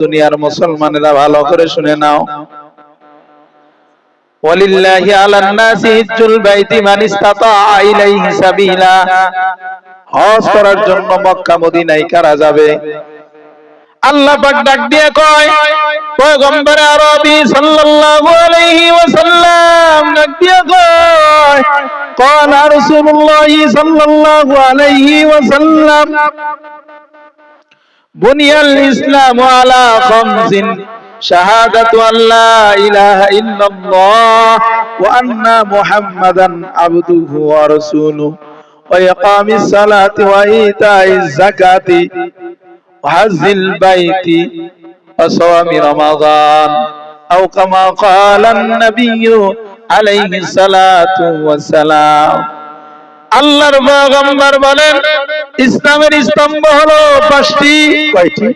দুনিয়ার মুসলমানেরা ভালো করে শুনে নাও ওয়ালিল্লাহি আলান নাসি হিজ্জুল বাইতি মান ইসতাতা ইলাইহি সাবিলা হজ করার জন্য মক্কা মদিনায় কারা যাবে আল্লাহ পাক ডাক দিয়ে কয় পয়গম্বর আরবি সাল্লাল্লাহু আলাইহি ওয়াসাল্লাম ডাক দিয়ে কয় قال رسول الله صلى الله عليه وسلم বুনিয়াল ইসলাম আলা খামসিন। শাহাদাতু আল্লাহ ইলাহা ইল্লাল্লাহ ওয়া আন্না মুহাম্মাদান আবদুহু ওয়া রাসূলুহু ওয়া ইকামিস সালাতি ওয়া ইতাইজ যাকাতি ওয়া হাজ্জিল বাইতি ওয়া সাওমি রমাদান। আও কামা ক্বালা নাবিয়্যু আলাইহি সালাতু ওয়া সালাম। আল্লাহর পয়গম্বর বলেন ইসলামের স্তম্ভ হলো পাঁচটি। কয়টি?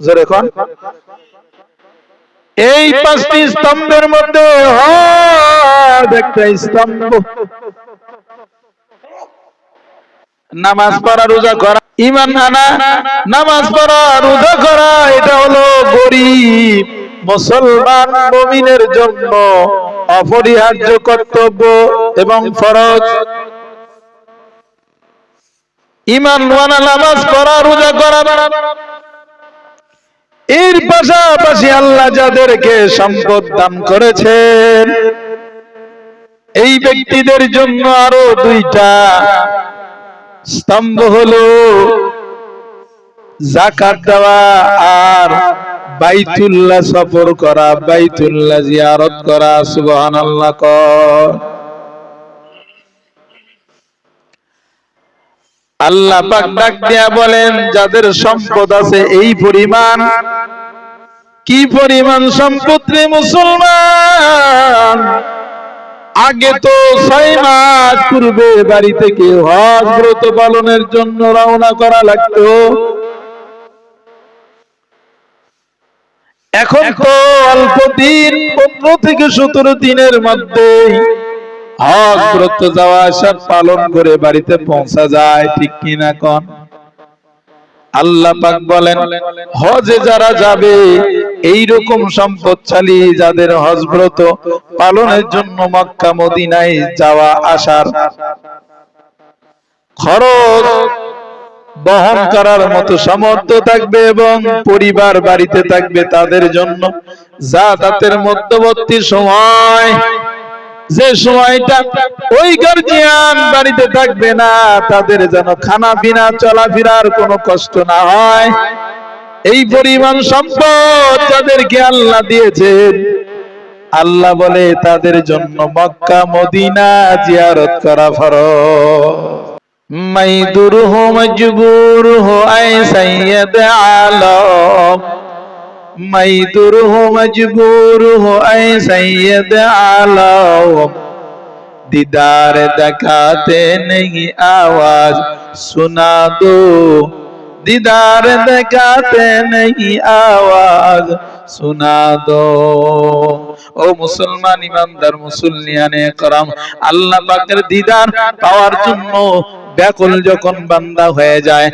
জোরে কোন? এই পাঁচটি স্তম্ভের মধ্যে হজ একটা স্তম্ভ। নামাজ পড়া রোজা করা ইমান আনা নামাজ পড়া রোজা করা এটা হলো গরিব মুসলমান মুমিনের জন্য অপরিহার্য কর্তব্য এবং ফরজ। ইমান ওয়ানা নামাজ পড়া, রোজা করা। এর পাশাপাশি আল্লাহ যাদেরকে সম্পদ দান করেছেন, এই ব্যক্তিদের জন্য আরও দুইটা স্তম্ভ হলো জাকাত দেওয়া আর বাইতুল্লাহ সফর করা, বাইতুল্লাহ জিয়ারত করা, সুবহানাল্লাহ কর। আল্লাহ পাক ডাক দিয়া বলেন, যাদের সম্পদ আছে এই পরিমাণ। কি পরিমাণ সম্পদ রে মুসলমান? আগে তো ছয় মাস পূর্বে বাড়ি থেকে হজ ব্রত পালনের জন্য রওনা করা লাগতো। এখন তো অল্প দিন, পনেরো থেকে সতেরো দিনের মধ্যে হজ ব্রত যাওয়া আসা পালন করে বাড়িতে পৌঁছা যায়, ঠিক কিনা কন? আল্লাহ পাক বলেন, হজে যারা যাবে এই রকম সম্পদশালী যাদের হজ ব্রত পালনের জন্য মক্কা, মদিনায় যাওয়া আসার খরচ বহন করার মতো সামর্থ্য থাকবে এবং পরিবার বাড়িতে থাকবে তাদের জন্য যাতায়াতের মধ্যবর্তী সময় যে সময়টা ওই গার্জিয়ান বাড়িতে থাকবে না, তাদের যেন খানা বিনা চলাফেরার কোনো কষ্ট না হয়। এই পরিমাণ সম্পদ তাদেরকে আল্লাহ দিয়েছেন আল্লাহ বলে তাদের জন্য মক্কা, মদিনা জিয়ারত করা ফর মাই ফরজ। মজবুর হো আয় সাইয়্যদ আলম। মাইতুরহু মজবুরহু আই সৈয়দ আলাও দিদার দেখাতে নেই আওয়াজ সুনা দো দিদার দেখাতে নেই আওয়াজ সুনা দো ও মুসলমান ইমানদার মুসল্লিয়ানে করম আল্লাহ পাকের দিদার পাওয়ার জন্য ব্যাকুল যখন বান্দা হয়ে যায়